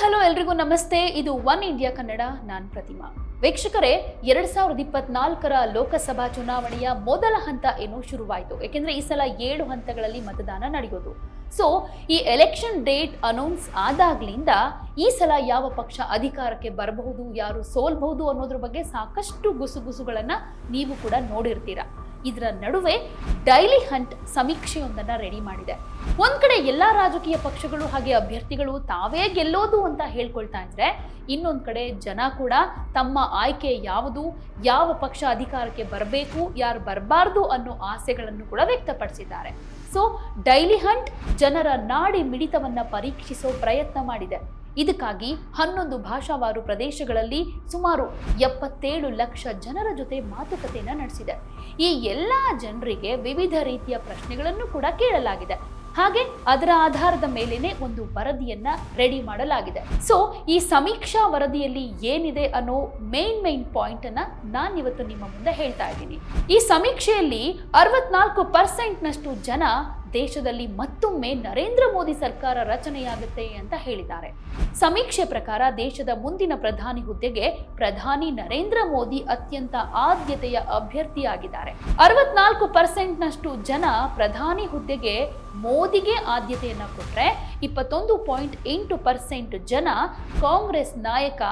Hello ಎಲ್ರಿಗೂ ನಮಸ್ತೆ. ಇದು ಒನ್ ಇಂಡಿಯಾ ಕನ್ನಡ, ನಾನ್ ಪ್ರತಿಮಾ. ವೀಕ್ಷಕರೇ, ಎರಡ್ ಸಾವಿರದ ಇಪ್ಪತ್ನಾಲ್ಕರ ಲೋಕಸಭಾ ಚುನಾವಣೆಯ ಮೊದಲ ಹಂತ ಏನು ಶುರುವಾಯಿತು? ಯಾಕೆಂದ್ರೆ ಈ ಸಲ ಏಳು ಹಂತಗಳಲ್ಲಿ ಮತದಾನ ನಡೆಯೋದು. ಸೊ ಈ ಎಲೆಕ್ಷನ್ ಡೇಟ್ ಅನೌನ್ಸ್ ಆದಾಗ್ಲಿಂದ ಈ ಸಲ ಯಾವ ಪಕ್ಷ ಅಧಿಕಾರಕ್ಕೆ ಬರಬಹುದು, ಯಾರು ಸೋಲ್ಬಹುದು ಅನ್ನೋದ್ರ ಬಗ್ಗೆ ಸಾಕಷ್ಟು ಗುಸುಗುಸುಗಳನ್ನು ನೀವು ಕೂಡ ನೋಡಿರ್ತೀರಾ. ಇದರ ನಡುವೆ ಡೈಲಿ ಹಂಟ್ ಸಮೀಕ್ಷೆಯೊಂದನ್ನು ರೆಡಿ ಮಾಡಿದೆ. ಒಂದ್ ಕಡೆ ಎಲ್ಲಾ ರಾಜಕೀಯ ಪಕ್ಷಗಳು ಹಾಗೆ ಅಭ್ಯರ್ಥಿಗಳು ತಾವೇ ಗೆಲ್ಲೋದು ಅಂತ ಹೇಳ್ಕೊಳ್ತಾ ಇದ್ರೆ, ಇನ್ನೊಂದ್ ಕಡೆ ಜನ ಕೂಡ ತಮ್ಮ ಆಯ್ಕೆ ಯಾವುದು, ಯಾವ ಪಕ್ಷ ಅಧಿಕಾರಕ್ಕೆ ಬರಬೇಕು, ಯಾರು ಬರಬಾರ್ದು ಅನ್ನೋ ಆಸೆಗಳನ್ನು ಕೂಡ ವ್ಯಕ್ತಪಡಿಸಿದ್ದಾರೆ. ಸೊ ಡೈಲಿ ಹಂಟ್ ಜನರ ನಾಡಿ ಮಿಡಿತವನ್ನ ಪರೀಕ್ಷಿಸೋ ಪ್ರಯತ್ನ ಮಾಡಿದೆ. ಇದಕ್ಕಾಗಿ ಹನ್ನೊಂದು ಭಾಷಾವಾರು ಪ್ರದೇಶಗಳಲ್ಲಿ ಸುಮಾರು ಎಪ್ಪತ್ತೇಳು ಲಕ್ಷ ಜನರ ಜೊತೆ ಮಾತುಕತೆಯನ್ನು ನಡೆಸಿದೆ. ಈ ಎಲ್ಲ ಜನರಿಗೆ ವಿವಿಧ ರೀತಿಯ ಪ್ರಶ್ನೆಗಳನ್ನು ಕೂಡ ಕೇಳಲಾಗಿದೆ. ಹಾಗೆ ಅದರ ಆಧಾರದ ಮೇಲೇನೆ ಒಂದು ವರದಿಯನ್ನ ರೆಡಿ ಮಾಡಲಾಗಿದೆ. ಸೊ ಈ ಸಮೀಕ್ಷಾ ವರದಿಯಲ್ಲಿ ಏನಿದೆ ಅನ್ನೋ ಮೇನ್ ಮೇನ್ ಪಾಯಿಂಟ್ ಅನ್ನ ನಾನು ಇವತ್ತು ನಿಮ್ಮ ಮುಂದೆ ಹೇಳ್ತಾ ಇದ್ದೀನಿ. ಈ ಸಮೀಕ್ಷೆಯಲ್ಲಿ ಅರವತ್ನಾಲ್ಕು ಪರ್ಸೆಂಟ್ನಷ್ಟು ಜನ ದೇಶದಲ್ಲಿ ಮತ್ತೊಮ್ಮೆ ನರೇಂದ್ರ ಮೋದಿ ಸರ್ಕಾರ ರಚನೆಯಾಗುತ್ತೆ ಅಂತ ಹೇಳಿದ್ದಾರೆ. ಸಮೀಕ್ಷೆ ಪ್ರಕಾರ ದೇಶದ ಮುಂದಿನ ಪ್ರಧಾನಿ ಹುದ್ದೆಗೆ ಪ್ರಧಾನಿ ನರೇಂದ್ರ ಮೋದಿ ಅತ್ಯಂತ ಆದ್ಯತೆಯ ಅಭ್ಯರ್ಥಿಯಾಗಿದ್ದಾರೆ. ಅರವತ್ನಾಲ್ಕು ಪರ್ಸೆಂಟ್ನಷ್ಟು ಜನ ಪ್ರಧಾನಿ ಹುದ್ದೆಗೆ ಮೋದಿಗೆ ಆದ್ಯತೆಯನ್ನು ಕೊಟ್ಟರೆ ಇಪ್ಪತ್ತೊಂದು ಪಾಯಿಂಟ್ ಎಂಟು ಪರ್ಸೆಂಟ್ ಜನ ಕಾಂಗ್ರೆಸ್ ನಾಯಕ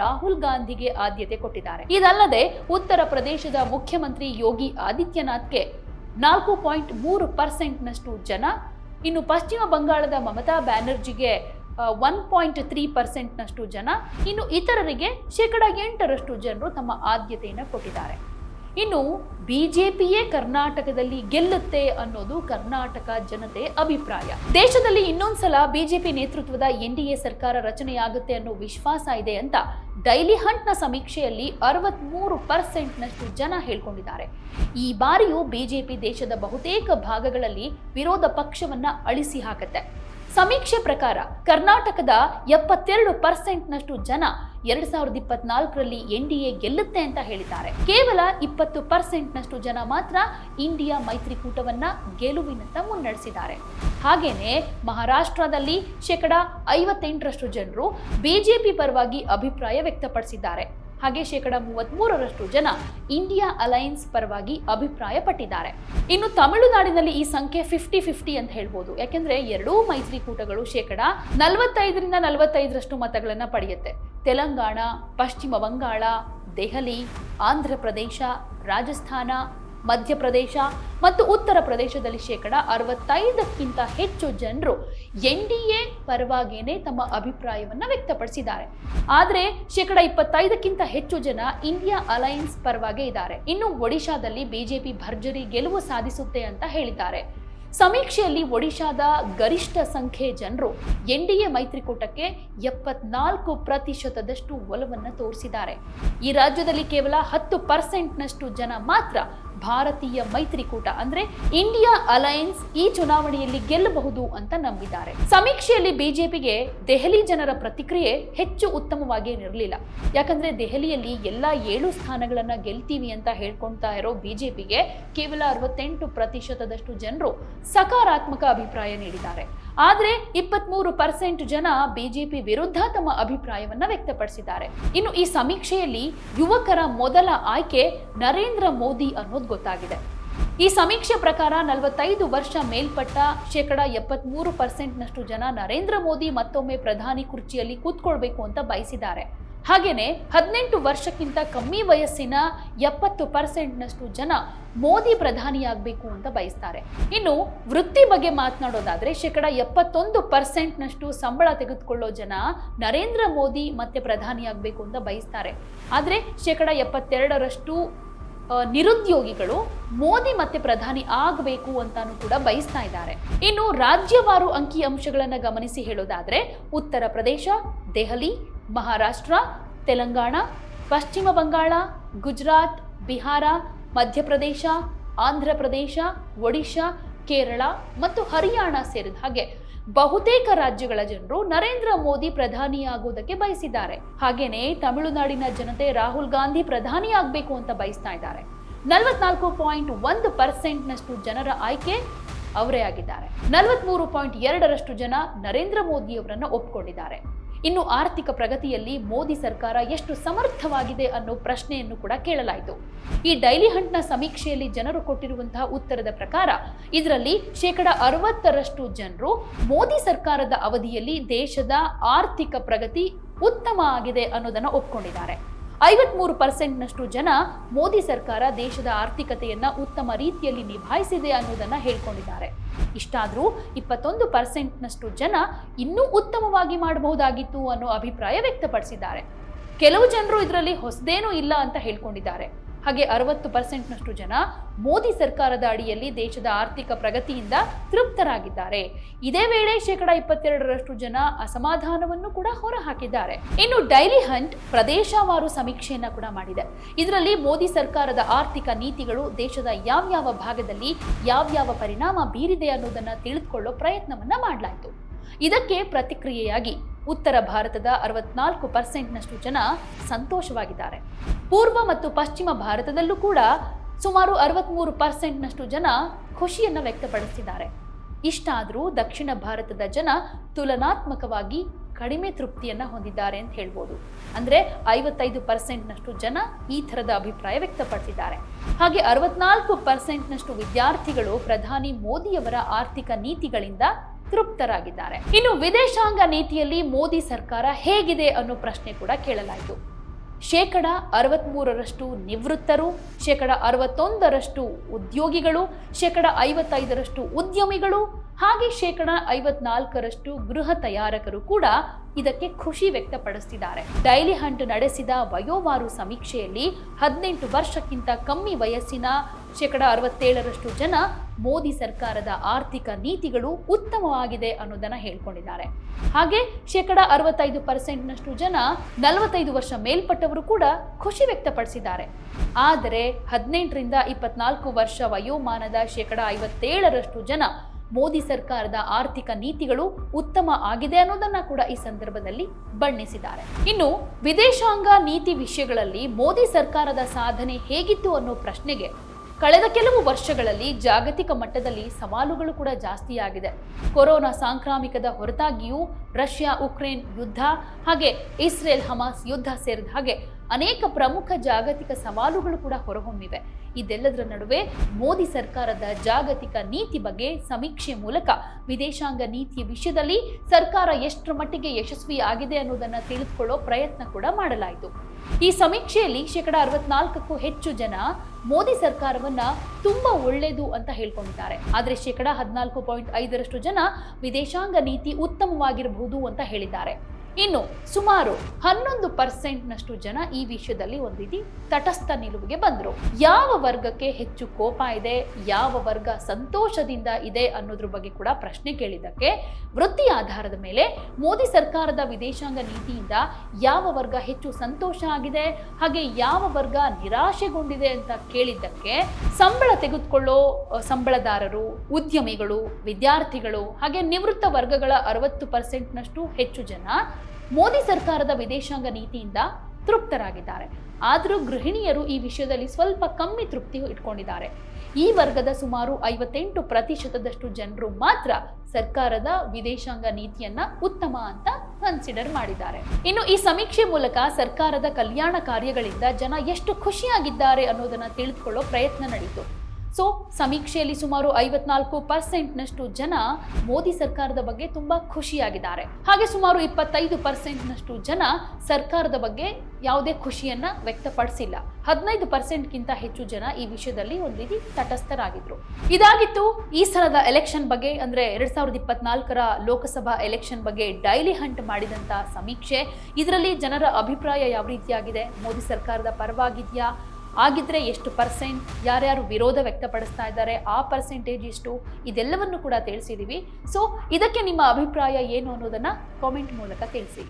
ರಾಹುಲ್ ಗಾಂಧಿಗೆ ಆದ್ಯತೆ ಕೊಟ್ಟಿದ್ದಾರೆ. ಇದಲ್ಲದೆ ಉತ್ತರ ಪ್ರದೇಶದ ಮುಖ್ಯಮಂತ್ರಿ ಯೋಗಿ ಆದಿತ್ಯನಾಥ್ಗೆ ನಾಲ್ಕು ಪಾಯಿಂಟ್ ಮೂರು ಪರ್ಸೆಂಟ್ನಷ್ಟು ಜನ ಇನ್ನು ಪಶ್ಚಿಮ ಬಂಗಾಳದ ಮಮತಾ ಬ್ಯಾನರ್ಜಿಗೆ ಒನ್ ಪಾಯಿಂಟ್ ತ್ರೀ ಪರ್ಸೆಂಟ್ನಷ್ಟು ಜನ. ಇನ್ನು ಇತರರಿಗೆ ಶೇಕಡ ಎಂಟರಷ್ಟು ಜನರು ತಮ್ಮ ಆದ್ಯತೆಯನ್ನು ಕೊಟ್ಟಿದ್ದಾರೆ. ಇನ್ನು ಬಿ ಜೆ ಪಿಯೇ ಕರ್ನಾಟಕದಲ್ಲಿ ಗೆಲ್ಲುತ್ತೆ ಅನ್ನೋದು ಕರ್ನಾಟಕ ಜನತೆ ಅಭಿಪ್ರಾಯ. ದೇಶದಲ್ಲಿ ಇನ್ನೊಂದ್ಸಲ ಬಿಜೆಪಿ ನೇತೃತ್ವದ ಎನ್ ಡಿ ಎ ಸರ್ಕಾರ ರಚನೆಯಾಗುತ್ತೆ ಅನ್ನೋ ವಿಶ್ವಾಸ ಇದೆ ಅಂತ ಡೈಲಿ ಹಂಟ್ನ ಸಮೀಕ್ಷೆಯಲ್ಲಿ ಅರವತ್ಮೂರು ಪರ್ಸೆಂಟ್ನಷ್ಟು ಜನ ಹೇಳ್ಕೊಂಡಿದ್ದಾರೆ. ಈ ಬಾರಿಯೂ ಬಿಜೆಪಿ ದೇಶದ ಬಹುತೇಕ ಭಾಗಗಳಲ್ಲಿ ವಿರೋಧ ಪಕ್ಷವನ್ನ ಅಳಿಸಿ ಹಾಕತ್ತೆ. ಸಮೀಕ್ಷೆ ಪ್ರಕಾರ ಕರ್ನಾಟಕದ ಎಪ್ಪತ್ತೆರಡು ಪರ್ಸೆಂಟ್ನಷ್ಟು ಜನ ಎರಡ್ ಸಾವಿರದ ಇಪ್ಪತ್ನಾಲ್ಕರಲ್ಲಿ ಎನ್ ಡಿ ಎ ಗೆಲ್ಲುತ್ತೆ ಅಂತ ಹೇಳಿದ್ದಾರೆ. ಕೇವಲ ಇಪ್ಪತ್ತು ಪರ್ಸೆಂಟ್ನಷ್ಟು ಜನ ಮಾತ್ರ ಇಂಡಿಯಾ ಮೈತ್ರಿಕೂಟವನ್ನ ಗೆಲುವಿನತ್ತ ಮುನ್ನಡೆಸಿದ್ದಾರೆ. ಹಾಗೇನೆ ಮಹಾರಾಷ್ಟ್ರದಲ್ಲಿ ಶೇಕಡ ಐವತ್ತೆಂಟರಷ್ಟು ಜನರು ಬಿಜೆಪಿ ಪರವಾಗಿ ಅಭಿಪ್ರಾಯ ವ್ಯಕ್ತಪಡಿಸಿದ್ದಾರೆ. ಹಾಗೆ ಶೇಕಡ ಮೂವತ್ಮೂರರಷ್ಟು ಜನ ಇಂಡಿಯಾ ಅಲಯನ್ಸ್ ಪರವಾಗಿ ಅಭಿಪ್ರಾಯ ಪಟ್ಟಿದ್ದಾರೆ ಇನ್ನು ತಮಿಳುನಾಡಿನಲ್ಲಿ ಈ ಸಂಖ್ಯೆ ಫಿಫ್ಟಿ ಫಿಫ್ಟಿ ಅಂತ ಹೇಳ್ಬೋದು. ಯಾಕೆಂದ್ರೆ ಎರಡೂ ಮೈತ್ರಿಕೂಟಗಳು ಶೇಕಡ ನಲವತ್ತೈದರಿಂದ ನಲವತ್ತೈದರಷ್ಟು ಮತಗಳನ್ನ ಪಡೆಯುತ್ತೆ. ತೆಲಂಗಾಣ, ಪಶ್ಚಿಮ ಬಂಗಾಳ, ದೆಹಲಿ, ಆಂಧ್ರ ಪ್ರದೇಶ, ರಾಜಸ್ಥಾನ ಮಧ್ಯಪ್ರದೇಶ ಮತ್ತು ಉತ್ತರ ಪ್ರದೇಶದಲ್ಲಿ ಶೇಕಡ ಅರವತ್ತೈದಕ್ಕಿಂತ ಹೆಚ್ಚು ಜನರು ಎನ್ ಡಿ ಎ ಪರವಾಗೇನೆ ತಮ್ಮ ಅಭಿಪ್ರಾಯವನ್ನು ವ್ಯಕ್ತಪಡಿಸಿದ್ದಾರೆ. ಆದರೆ ಶೇಕಡ ಇಪ್ಪತ್ತೈದಕ್ಕಿಂತ ಹೆಚ್ಚು ಜನ ಇಂಡಿಯಾ ಅಲಯನ್ಸ್ ಪರವಾಗಿ ಇದ್ದಾರೆ. ಇನ್ನು ಒಡಿಶಾದಲ್ಲಿ ಬಿಜೆಪಿ ಭರ್ಜರಿ ಗೆಲುವು ಸಾಧಿಸುತ್ತೆ ಅಂತ ಹೇಳಿದ್ದಾರೆ. ಸಮೀಕ್ಷೆಯಲ್ಲಿ ಒಡಿಶಾದ ಗರಿಷ್ಠ ಸಂಖ್ಯೆ ಜನರು ಎನ್ ಡಿ ಎ ಮೈತ್ರಿಕೂಟಕ್ಕೆ ಎಪ್ಪತ್ನಾಲ್ಕು ಪ್ರತಿಶತದಷ್ಟು ಒಲವನ್ನು ತೋರಿಸಿದ್ದಾರೆ. ಈ ರಾಜ್ಯದಲ್ಲಿ ಕೇವಲ ಹತ್ತು ಪರ್ಸೆಂಟ್ನಷ್ಟು ಜನ ಮಾತ್ರ ಭಾರತೀಯ ಮೈತ್ರಿಕೂಟ ಅಂದ್ರೆ ಇಂಡಿಯಾ ಅಲಯನ್ಸ್ ಈ ಚುನಾವಣೆಯಲ್ಲಿ ಗೆಲ್ಲಬಹುದು ಅಂತ ನಂಬಿದ್ದಾರೆ. ಸಮೀಕ್ಷೆಯಲ್ಲಿ ಬಿಜೆಪಿಗೆ ದೆಹಲಿ ಜನರ ಪ್ರತಿಕ್ರಿಯೆ ಹೆಚ್ಚು ಉತ್ತಮವಾಗಿ ಇರಲಿಲ್ಲ. ಯಾಕಂದ್ರೆ ದೆಹಲಿಯಲ್ಲಿ ಎಲ್ಲಾ ಏಳು ಸ್ಥಾನಗಳನ್ನ ಗೆಲ್ತೀವಿ ಅಂತ ಹೇಳ್ಕೊಳ್ತಾ ಇರೋ ಬಿಜೆಪಿಗೆ ಕೇವಲ ಅರವತ್ತೆಂಟು ಪ್ರತಿಶತದಷ್ಟು ಜನರು ಸಕಾರಾತ್ಮಕ ಅಭಿಪ್ರಾಯ ನೀಡಿದ್ದಾರೆ. ಆದ್ರೆ ಇಪ್ಪತ್ಮೂರು ಪರ್ಸೆಂಟ್ ಜನ ಬಿಜೆಪಿ ವಿರುದ್ಧ ತಮ್ಮ ಅಭಿಪ್ರಾಯವನ್ನ ವ್ಯಕ್ತಪಡಿಸಿದ್ದಾರೆ. ಇನ್ನು ಈ ಸಮೀಕ್ಷೆಯಲ್ಲಿ ಯುವಕರ ಮೊದಲ ಆಯ್ಕೆ ನರೇಂದ್ರ ಮೋದಿ ಅನ್ನೋದು ಗೊತ್ತಾಗಿದೆ. ಈ ಸಮೀಕ್ಷೆ ಪ್ರಕಾರ ನಲವತ್ತೈದು ವರ್ಷ ಮೇಲ್ಪಟ್ಟ ಶೇಕಡ ಎಪ್ಪತ್ಮೂರು ಪರ್ಸೆಂಟ್ನಷ್ಟು ಜನ ನರೇಂದ್ರ ಮೋದಿ ಮತ್ತೊಮ್ಮೆ ಪ್ರಧಾನಿ ಕುರ್ಚಿಯಲ್ಲಿ ಕೂತ್ಕೊಳ್ಬೇಕು ಅಂತ ಬಯಸಿದ್ದಾರೆ. ಹಾಗೇನೆ ಹದಿನೆಂಟು ವರ್ಷಕ್ಕಿಂತ ಕಮ್ಮಿ ವಯಸ್ಸಿನ ಎಪ್ಪತ್ತು ಪರ್ಸೆಂಟ್ನಷ್ಟು ಜನ ಮೋದಿ ಪ್ರಧಾನಿಯಾಗಬೇಕು ಅಂತ ಬಯಸ್ತಾರೆ. ಇನ್ನು ವೃತ್ತಿ ಬಗ್ಗೆ ಮಾತನಾಡೋದಾದರೆ ಶೇಕಡ ಎಪ್ಪತ್ತೊಂದು ಪರ್ಸೆಂಟ್ನಷ್ಟು ಸಂಬಳ ತೆಗೆದುಕೊಳ್ಳೋ ಜನ ನರೇಂದ್ರ ಮೋದಿ ಮತ್ತೆ ಪ್ರಧಾನಿಯಾಗಬೇಕು ಅಂತ ಬಯಸ್ತಾರೆ. ಆದರೆ ಶೇಕಡ ಎಪ್ಪತ್ತೆರಡರಷ್ಟು ನಿರುದ್ಯೋಗಿಗಳು ಮೋದಿ ಮತ್ತೆ ಪ್ರಧಾನಿ ಆಗಬೇಕು ಅಂತಾನು ಕೂಡ ಬಯಸ್ತಾ ಇದ್ದಾರೆ. ಇನ್ನು ರಾಜ್ಯವಾರು ಅಂಕಿ ಅಂಶಗಳನ್ನು ಗಮನಿಸಿ ಹೇಳೋದಾದರೆ ಉತ್ತರ ಪ್ರದೇಶ, ದೆಹಲಿ ಮಹಾರಾಷ್ಟ್ರ, ತೆಲಂಗಾಣ, ಪಶ್ಚಿಮ ಬಂಗಾಳ, ಗುಜರಾತ್, ಬಿಹಾರ, ಮಧ್ಯಪ್ರದೇಶ ಆಂಧ್ರ ಪ್ರದೇಶ ಒಡಿಶಾ, ಕೇರಳ ಮತ್ತು ಹರಿಯಾಣ ಸೇರಿದ ಹಾಗೆ ಬಹುತೇಕ ರಾಜ್ಯಗಳ ಜನರು ನರೇಂದ್ರ ಮೋದಿ ಪ್ರಧಾನಿಯಾಗುವುದಕ್ಕೆ ಬಯಸಿದ್ದಾರೆ. ಹಾಗೇನೆ ತಮಿಳುನಾಡಿನ ಜನತೆ ರಾಹುಲ್ ಗಾಂಧಿ ಪ್ರಧಾನಿ ಆಗಬೇಕು ಅಂತ ಬಯಸ್ತಾ ಇದ್ದಾರೆ. ನಲವತ್ನಾಲ್ಕು ಪಾಯಿಂಟ್ ಒಂದು ಪರ್ಸೆಂಟ್ನಷ್ಟು ಜನರ ಆಯ್ಕೆ ಅವರೇ ಆಗಿದ್ದಾರೆ. ನಲವತ್ಮೂರು ಪಾಯಿಂಟ್ ಎರಡರಷ್ಟು ಜನ ನರೇಂದ್ರ ಮೋದಿ ಅವರನ್ನ ಒಪ್ಕೊಂಡಿದ್ದಾರೆ. ಇನ್ನು ಆರ್ಥಿಕ ಪ್ರಗತಿಯಲ್ಲಿ ಮೋದಿ ಸರ್ಕಾರ ಎಷ್ಟು ಸಮರ್ಥವಾಗಿದೆ ಅನ್ನೋ ಪ್ರಶ್ನೆಯನ್ನು ಕೂಡ ಕೇಳಲಾಯಿತು. ಈ ಡೈಲಿ ಹಂಟ್ನ ಸಮೀಕ್ಷೆಯಲ್ಲಿ ಜನರು ಕೊಟ್ಟಿರುವಂತಹ ಉತ್ತರದ ಪ್ರಕಾರ, ಇದರಲ್ಲಿ ಶೇಕಡ ಅರವತ್ತರಷ್ಟು ಜನರು ಮೋದಿ ಸರ್ಕಾರದ ಅವಧಿಯಲ್ಲಿ ದೇಶದ ಆರ್ಥಿಕ ಪ್ರಗತಿ ಉತ್ತಮ ಆಗಿದೆ ಅನ್ನೋದನ್ನು ಒಪ್ಕೊಂಡಿದ್ದಾರೆ. ಐವತ್ಮೂರು ಪರ್ಸೆಂಟ್ನಷ್ಟು ಜನ ಮೋದಿ ಸರ್ಕಾರ ದೇಶದ ಆರ್ಥಿಕತೆಯನ್ನು ಉತ್ತಮ ರೀತಿಯಲ್ಲಿ ನಿಭಾಯಿಸಿದೆ ಅನ್ನೋದನ್ನು ಹೇಳ್ಕೊಂಡಿದ್ದಾರೆ. ಇಷ್ಟಾದರೂ ಇಪ್ಪತ್ತೊಂದು ಪರ್ಸೆಂಟ್ನಷ್ಟು ಜನ ಇನ್ನೂ ಉತ್ತಮವಾಗಿ ಮಾಡಬಹುದಾಗಿತ್ತು ಅನ್ನೋ ಅಭಿಪ್ರಾಯ ವ್ಯಕ್ತಪಡಿಸಿದ್ದಾರೆ. ಕೆಲವು ಜನರು ಇದರಲ್ಲಿ ಹೊಸದೇನೂ ಇಲ್ಲ ಅಂತ ಹೇಳ್ಕೊಂಡಿದ್ದಾರೆ. ಹಾಗೆ ಅರವತ್ತು ಪರ್ಸೆಂಟ್ನಷ್ಟು ಜನ ಮೋದಿ ಸರ್ಕಾರದ ಅಡಿಯಲ್ಲಿ ದೇಶದ ಆರ್ಥಿಕ ಪ್ರಗತಿಯಿಂದ ತೃಪ್ತರಾಗಿದ್ದಾರೆ. ಇದೇ ವೇಳೆ ಶೇಕಡ ಇಪ್ಪತ್ತೆರಡರಷ್ಟು ಜನ ಅಸಮಾಧಾನವನ್ನು ಕೂಡ ಹೊರಹಾಕಿದ್ದಾರೆ. ಇನ್ನು ಡೈಲಿ ಹಂಟ್ ಪ್ರದೇಶವಾರು ಸಮೀಕ್ಷೆಯನ್ನ ಕೂಡ ಮಾಡಿದೆ. ಇದರಲ್ಲಿ ಮೋದಿ ಸರ್ಕಾರದ ಆರ್ಥಿಕ ನೀತಿಗಳು ದೇಶದ ಯಾವ್ಯಾವ ಭಾಗದಲ್ಲಿ ಯಾವ್ಯಾವ ಪರಿಣಾಮ ಬೀರಿದೆ ಅನ್ನೋದನ್ನ ತಿಳಿದುಕೊಳ್ಳೋ ಪ್ರಯತ್ನವನ್ನ ಮಾಡಲಾಯಿತು. ಇದಕ್ಕೆ ಪ್ರತಿಕ್ರಿಯೆಯಾಗಿ ಉತ್ತರ ಭಾರತದ ಅರವತ್ನಾಲ್ಕು ಪರ್ಸೆಂಟ್ನಷ್ಟು ಜನ ಸಂತೋಷವಾಗಿದ್ದಾರೆ. ಪೂರ್ವ ಮತ್ತು ಪಶ್ಚಿಮ ಭಾರತದಲ್ಲೂ ಕೂಡ ಸುಮಾರು ಅರವತ್ಮೂರು ಪರ್ಸೆಂಟ್ನಷ್ಟು ಜನ ಖುಷಿಯನ್ನು ವ್ಯಕ್ತಪಡಿಸಿದ್ದಾರೆ. ಇಷ್ಟಾದರೂ ದಕ್ಷಿಣ ಭಾರತದ ಜನ ತುಲನಾತ್ಮಕವಾಗಿ ಕಡಿಮೆ ತೃಪ್ತಿಯನ್ನು ಹೊಂದಿದ್ದಾರೆ ಅಂತ ಹೇಳ್ಬೋದು. ಅಂದರೆ ಐವತ್ತೈದು ಪರ್ಸೆಂಟ್ನಷ್ಟು ಜನ ಈ ಥರದ ಅಭಿಪ್ರಾಯ ವ್ಯಕ್ತಪಡಿಸಿದ್ದಾರೆ. ಹಾಗೆ ಅರವತ್ನಾಲ್ಕು ಪರ್ಸೆಂಟ್ನಷ್ಟು ವಿದ್ಯಾರ್ಥಿಗಳು ಪ್ರಧಾನಿ ಮೋದಿಯವರ ಆರ್ಥಿಕ ನೀತಿಗಳಿಂದ ತೃಪ್ತರಾಗಿದ್ದಾರೆ. ಇನ್ನು ವಿದೇಶಾಂಗ ನೀತಿಯಲ್ಲಿ ಮೋದಿ ಸರ್ಕಾರ ಹೇಗಿದೆ ಅನ್ನೋ ಪ್ರಶ್ನೆ ಕೂಡ ಕೇಳಲಾಯಿತು. ಶೇಕಡ ಅರವತ್ಮೂರರಷ್ಟು ನಿವೃತ್ತರು, ಶೇಕಡ ಅರವತ್ತೊಂದರಷ್ಟು ಉದ್ಯೋಗಿಗಳು, ಶೇಕಡ ಐವತ್ತೈದರಷ್ಟು ಉದ್ಯಮಿಗಳು, ಹಾಗೆ ಶೇಕಡ ಐವತ್ನಾಲ್ಕರಷ್ಟು ಗೃಹ ತಯಾರಕರು ಕೂಡ ಇದಕ್ಕೆ ಖುಷಿ ವ್ಯಕ್ತಪಡಿಸಿದ್ದಾರೆ. ಡೈಲಿ ಹಂಟ್ ನಡೆಸಿದ ವಯೋವಾರು ಸಮೀಕ್ಷೆಯಲ್ಲಿ ಹದಿನೆಂಟು ವರ್ಷಕ್ಕಿಂತ ಕಮ್ಮಿ ವಯಸ್ಸಿನ ಶೇಕಡ ಅರವತ್ತೇಳರಷ್ಟು ಜನ ಮೋದಿ ಸರ್ಕಾರದ ಆರ್ಥಿಕ ನೀತಿಗಳು ಉತ್ತಮವಾಗಿದೆ ಅನ್ನೋದನ್ನ ಹೇಳ್ಕೊಂಡಿದ್ದಾರೆ. ಹಾಗೆ ಶೇಕಡ ಅರವತ್ತೈದು ಪರ್ಸೆಂಟ್ನಷ್ಟು ಜನ ನಲವತ್ತೈದು ವರ್ಷ ಮೇಲ್ಪಟ್ಟವರು ಕೂಡ ಖುಷಿ ವ್ಯಕ್ತಪಡಿಸಿದ್ದಾರೆ. ಆದರೆ ಹದಿನೆಂಟರಿಂದ ಇಪ್ಪತ್ನಾಲ್ಕು ವರ್ಷ ವಯೋಮಾನದ ಶೇಕಡ ಐವತ್ತೇಳರಷ್ಟು ಜನ ಮೋದಿ ಸರ್ಕಾರದ ಆರ್ಥಿಕ ನೀತಿಗಳು ಉತ್ತಮ ಆಗಿದೆ ಅನ್ನೋದನ್ನ ಕೂಡ ಈ ಸಂದರ್ಭದಲ್ಲಿ ಬಣ್ಣಿಸಿದ್ದಾರೆ. ಇನ್ನು ವಿದೇಶಾಂಗ ನೀತಿ ವಿಷಯಗಳಲ್ಲಿ ಮೋದಿ ಸರ್ಕಾರದ ಸಾಧನೆ ಹೇಗಿತ್ತು ಅನ್ನೋ ಪ್ರಶ್ನೆಗೆ ಕಳೆದ ಕೆಲವು ವರ್ಷಗಳಲ್ಲಿ ಜಾಗತಿಕ ಮಟ್ಟದಲ್ಲಿ ಸವಾಲುಗಳು ಕೂಡ ಜಾಸ್ತಿಯಾಗಿದೆ. ಕೊರೋನಾ ಸಾಂಕ್ರಾಮಿಕದ ಹೊರತಾಗಿಯೂ ರಷ್ಯಾ ಉಕ್ರೇನ್ ಯುದ್ಧ ಹಾಗೆ ಇಸ್ರೇಲ್ ಹಮಾಸ್ ಯುದ್ಧ ಸೇರಿದ ಹಾಗೆ ಅನೇಕ ಪ್ರಮುಖ ಜಾಗತಿಕ ಸವಾಲುಗಳು ಕೂಡ ಹೊರಹೊಮ್ಮಿವೆ. ಇದೆಲ್ಲದರ ನಡುವೆ ಮೋದಿ ಸರ್ಕಾರದ ಜಾಗತಿಕ ನೀತಿ ಬಗ್ಗೆ ಸಮೀಕ್ಷೆ ಮೂಲಕ ವಿದೇಶಾಂಗ ನೀತಿಯ ವಿಷಯದಲ್ಲಿ ಸರ್ಕಾರ ಎಷ್ಟರ ಮಟ್ಟಿಗೆ ಯಶಸ್ವಿ ಆಗಿದೆ ಅನ್ನೋದನ್ನ ತಿಳಿದುಕೊಳ್ಳೋ ಪ್ರಯತ್ನ ಕೂಡ ಮಾಡಲಾಯಿತು. ಈ ಸಮೀಕ್ಷೆಯಲ್ಲಿ ಶೇಕಡ ಅರವತ್ನಾಲ್ಕಕ್ಕೂ ಹೆಚ್ಚು ಜನ ಮೋದಿ ಸರ್ಕಾರವನ್ನ ತುಂಬಾ ಒಳ್ಳೆಯದು ಅಂತ ಹೇಳ್ಕೊಂಡಿದ್ದಾರೆ. ಆದರೆ ಶೇಕಡ ಹದಿನಾಲ್ಕು ಪಾಯಿಂಟ್ ಐದರಷ್ಟು ಜನ ವಿದೇಶಾಂಗ ನೀತಿ ಉತ್ತಮವಾಗಿರಬಹುದು ಅಂತ ಹೇಳಿದ್ದಾರೆ. ಇನ್ನು ಸುಮಾರು ಹನ್ನೊಂದು ಪರ್ಸೆಂಟ್ನಷ್ಟು ಜನ ಈ ವಿಷಯದಲ್ಲಿ ಒಂದು ರೀತಿ ತಟಸ್ಥ ನಿಲುವಿಗೆ ಬಂದರು. ಯಾವ ವರ್ಗಕ್ಕೆ ಹೆಚ್ಚು ಕೋಪ ಇದೆ, ಯಾವ ವರ್ಗ ಸಂತೋಷದಿಂದ ಇದೆ ಅನ್ನೋದ್ರ ಬಗ್ಗೆ ಕೂಡ ಪ್ರಶ್ನೆ ಕೇಳಿದ್ದಕ್ಕೆ ವೃತ್ತಿ ಆಧಾರದ ಮೇಲೆ ಮೋದಿ ಸರ್ಕಾರದ ವಿದೇಶಾಂಗ ನೀತಿಯಿಂದ ಯಾವ ವರ್ಗ ಹೆಚ್ಚು ಸಂತೋಷ ಆಗಿದೆ, ಹಾಗೆ ಯಾವ ವರ್ಗ ನಿರಾಶೆಗೊಂಡಿದೆ ಅಂತ ಕೇಳಿದ್ದಕ್ಕೆ ಸಂಬಳ ತೆಗೆದುಕೊಳ್ಳೋ ಸಂಬಳದಾರರು, ಉದ್ಯಮಿಗಳು, ವಿದ್ಯಾರ್ಥಿಗಳು ಹಾಗೆ ನಿವೃತ್ತ ವರ್ಗಗಳ ಅರವತ್ತು ಪರ್ಸೆಂಟ್ನಷ್ಟು ಹೆಚ್ಚು ಜನ ಮೋದಿ ಸರ್ಕಾರದ ವಿದೇಶಾಂಗ ನೀತಿಯಿಂದ ತೃಪ್ತರಾಗಿದ್ದಾರೆ. ಆದರೂ ಗೃಹಿಣಿಯರು ಈ ವಿಷಯದಲ್ಲಿ ಸ್ವಲ್ಪ ಕಮ್ಮಿ ತೃಪ್ತಿ ಇಟ್ಕೊಂಡಿದ್ದಾರೆ. ಈ ವರ್ಗದ ಸುಮಾರು ಐವತ್ತೆಂಟು ಪ್ರತಿಶತದಷ್ಟು ಜನರು ಮಾತ್ರ ಸರ್ಕಾರದ ವಿದೇಶಾಂಗ ನೀತಿಯನ್ನ ಉತ್ತಮ ಅಂತ ಕನ್ಸಿಡರ್ ಮಾಡಿದ್ದಾರೆ. ಇನ್ನು ಈ ಸಮೀಕ್ಷೆ ಮೂಲಕ ಸರ್ಕಾರದ ಕಲ್ಯಾಣ ಕಾರ್ಯಗಳಿಂದ ಜನ ಎಷ್ಟು ಖುಷಿಯಾಗಿದ್ದಾರೆ ಅನ್ನೋದನ್ನ ತಿಳಿದುಕೊಳ್ಳೋ ಪ್ರಯತ್ನ ನಡೀತು. ಸೊ ಸಮೀಕ್ಷೆಯಲ್ಲಿ ಸುಮಾರು ಐವತ್ನಾಲ್ಕು ಪರ್ಸೆಂಟ್ನಷ್ಟು ಜನ ಮೋದಿ ಸರ್ಕಾರದ ಬಗ್ಗೆ ತುಂಬಾ ಖುಷಿಯಾಗಿದ್ದಾರೆ. ಹಾಗೆ ಸುಮಾರು ಇಪ್ಪತ್ತೈದು ಪರ್ಸೆಂಟ್ನಷ್ಟು ಜನ ಸರ್ಕಾರದ ಬಗ್ಗೆ ಯಾವುದೇ ಖುಷಿಯನ್ನ ವ್ಯಕ್ತಪಡಿಸಿಲ್ಲ. ಹದಿನೈದು ಪರ್ಸೆಂಟ್ಗಿಂತ ಹೆಚ್ಚು ಜನ ಈ ವಿಷಯದಲ್ಲಿ ಒಂದು ರೀತಿ ತಟಸ್ಥರಾಗಿದ್ರು. ಇದಾಗಿತ್ತು ಈ ಸಲದ ಎಲೆಕ್ಷನ್ ಬಗ್ಗೆ, ಅಂದ್ರೆ ಎರಡ್ ಸಾವಿರದ ಇಪ್ಪತ್ನಾಲ್ಕರ ಲೋಕಸಭಾ ಎಲೆಕ್ಷನ್ ಬಗ್ಗೆ ಡೈಲಿ ಹಂಟ್ ಮಾಡಿದಂತ ಸಮೀಕ್ಷೆ. ಇದರಲ್ಲಿ ಜನರ ಅಭಿಪ್ರಾಯ ಯಾವ ರೀತಿಯಾಗಿದೆ? ಮೋದಿ ಸರ್ಕಾರದ ಪರವಾಗಿದೆಯಾ? ಆಗಿದ್ರೆ ಎಷ್ಟು ಪರ್ಸೆಂಟ್ ಯಾರ್ಯಾರು ವಿರೋಧ ವ್ಯಕ್ತಪಡಿಸ್ತಾ ಇದ್ದಾರೆ, ಆ ಪರ್ಸೆಂಟೇಜ್ ಇಷ್ಟು, ಇದೆಲ್ಲವನ್ನು ಕೂಡ ತಿಳಿಸಿದ್ದೀವಿ ಸೊ ಇದಕ್ಕೆ ನಿಮ್ಮ ಅಭಿಪ್ರಾಯ ಏನು ಅನ್ನೋದನ್ನ ಕಾಮೆಂಟ್ ಮೂಲಕ ತಿಳಿಸಿ.